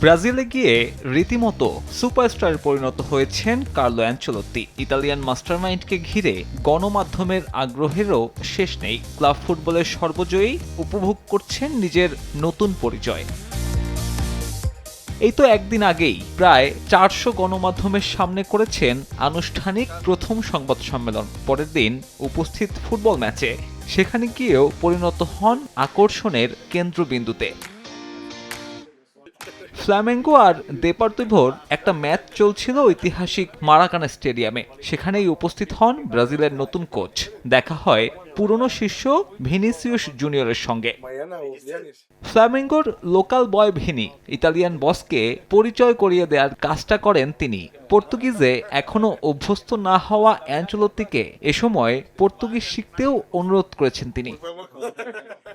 ব্রাজিলে গিয়ে রীতিমতো সুপারস্টারে পরিণত হয়েছেন কার্লো অ্যাঞ্চলত্তি ইতালিয়ান মাস্টারমাইন্ডকে ঘিরে গণমাধ্যমের আগ্রহেরও শেষ নেই। ক্লাব ফুটবলের সর্বজয়ী উপভোগ করছেন নিজের নতুন পরিচয়। এই তো একদিন আগেই প্রায় চারশো গণমাধ্যমের সামনে করেছেন আনুষ্ঠানিক প্রথম সংবাদ সম্মেলন। পরের দিন উপস্থিত ফুটবল ম্যাচে। সেখানে গিয়েও পরিণত হন আকর্ষণের কেন্দ্রবিন্দুতে। ফ্ল্যামেঙ্গো আর দেপার্তিভোর একটা ম্যাচ চলছিল ঐতিহাসিক মারাকানা স্টেডিয়ামে। সেখানেই উপস্থিত হন ব্রাজিলের নতুন কোচ। দেখা হয় পুরনো শিষ্য ভিনিসিয়াস জুনিয়রের সঙ্গে. ফ্ল্যামেঙ্গোর লোকাল বয় ভিনি, ইতালিয়ান বসকে পরিচয় করিয়ে দেওয়ার কাজটা করেন তিনি। পর্তুগিজে এখনও অভ্যস্ত না হওয়া অ্যাঞ্চলত্তিকে এ সময় পর্তুগিজ শিখতেও অনুরোধ করেছেন তিনি।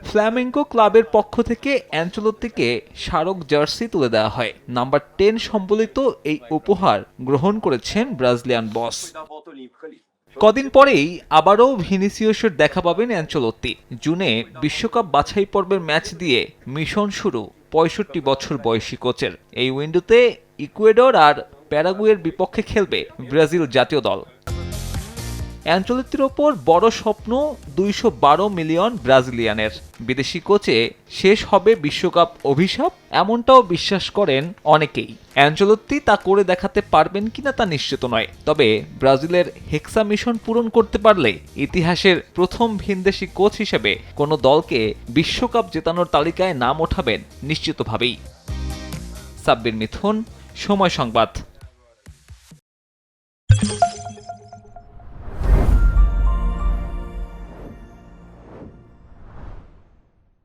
ফ্ল্যামেঙ্গো ক্লাবের পক্ষ থেকে অ্যাঞ্চলত্তিকে স্মারক জার্সি তুলে দেওয়া হয়। নাম্বার টেন সম্বলিত এই উপহার গ্রহণ করেছেন ব্রাজিলিয়ান বস। কদিন পরেই আবারও ভিনিসিয়াসের দেখা পাবেন অ্যাঞ্চলত্তি। জুনে বিশ্বকাপ বাছাই পর্বের ম্যাচ দিয়ে মিশন শুরু পঁয়ষট্টি বছর বয়সী কোচের। এই উইন্ডোতে ইকুয়েডর আর প্যারাগুয়ের বিপক্ষে খেলবে ব্রাজিল জাতীয় দল। অ্যাঞ্চলত্তির ওপর বড় স্বপ্ন দুইশো বারো মিলিয়ন ব্রাজিলিয়ানের। বিদেশি কোচে শেষ হবে বিশ্বকাপ অভিশাপ, এমনটাও বিশ্বাস করেন অনেকেই। অ্যাঞ্চলত্তি তা করে দেখাতে পারবেন কিনা তা নিশ্চিত নয়। তবে ব্রাজিলের হেক্সা মিশন পূরণ করতে পারলে ইতিহাসের প্রথম ভিনদেশি কোচ হিসেবে কোনো দলকে বিশ্বকাপ জেতানোর তালিকায় নাম ওঠাবেন নিশ্চিতভাবেই। সাব্বির মিথুন, সময় সংবাদ।